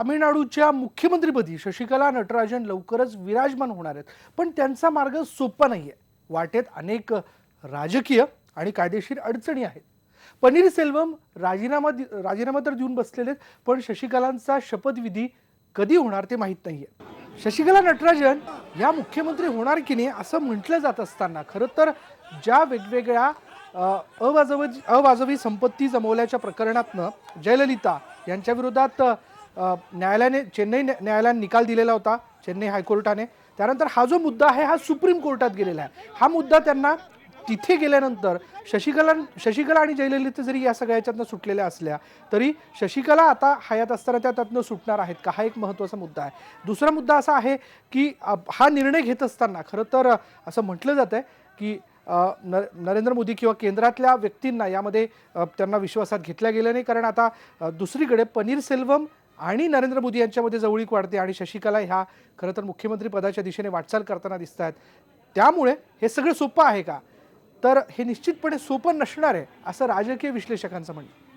तामिळनाडूच्या मुख्यमंत्रीपदी शशिकला नटराजन लवकरच विराजमान होणार आहेत. पण त्यांचा मार्ग सोपा नाही आहे वाटेत अनेक राजकीय आणि कायदेशीर अडचणी आहेत. पनीरसेल्वम राजीनामा दि- राजीनामा तर देऊन बसलेले आहेत, पण शशिकलांचा शपथविधी कधी होणार ते माहीत नाही आहे शशिकला नटराजन या मुख्यमंत्री होणार की नाही असं म्हटलं जात असताना खरं तर ज्या वेगवेगळ्या अवाजवी अवाजवी संपत्ती जमवल्याच्या प्रकरणातनं जयललिता यांच्या विरोधात न्यायालयाने चेन्नई न्या- न्यायालयाने निकाल दिलेला होता चेन्नई हायकोर्टाने. त्यानंतर हा जो मुद्दा आहे हा सुप्रीम कोर्टात गेलेला आहे. हा मुद्दा त्यांना तिथे गेल्यानंतर शशिकला शशिकला आणि जयललिता जरी या सगळ्या याच्यातनं सुटलेल्या असल्या तरी शशिकला आता हयात असताना त्या त्यातनं सुटणार आहेत का? हा एक महत्त्वाचा मुद्दा आहे. दुसरा मुद्दा असा आहे की हा निर्णय घेत असताना खरं तर असं म्हटलं जात आहे की नर नरेंद्र मोदी किंवा केंद्रातल्या व्यक्तींना यामध्ये त्यांना विश्वासात घेतल्या गेलं नाही. कारण आता दुसरीकडे पनीरसेल्वम आणि नरेंद्र मोदी यांच्यामध्ये जवळीक वाढते आणि शशिकला ह्या खरं तर मुख्यमंत्री पदाच्या दिशेने वाटचाल करताना दिसत आहेत त्यामुळे हे सगळं सोपं आहे का? तर हे निश्चितपणे सोपं नसणार आहे असं राजकीय विश्लेषकांचं म्हणणं.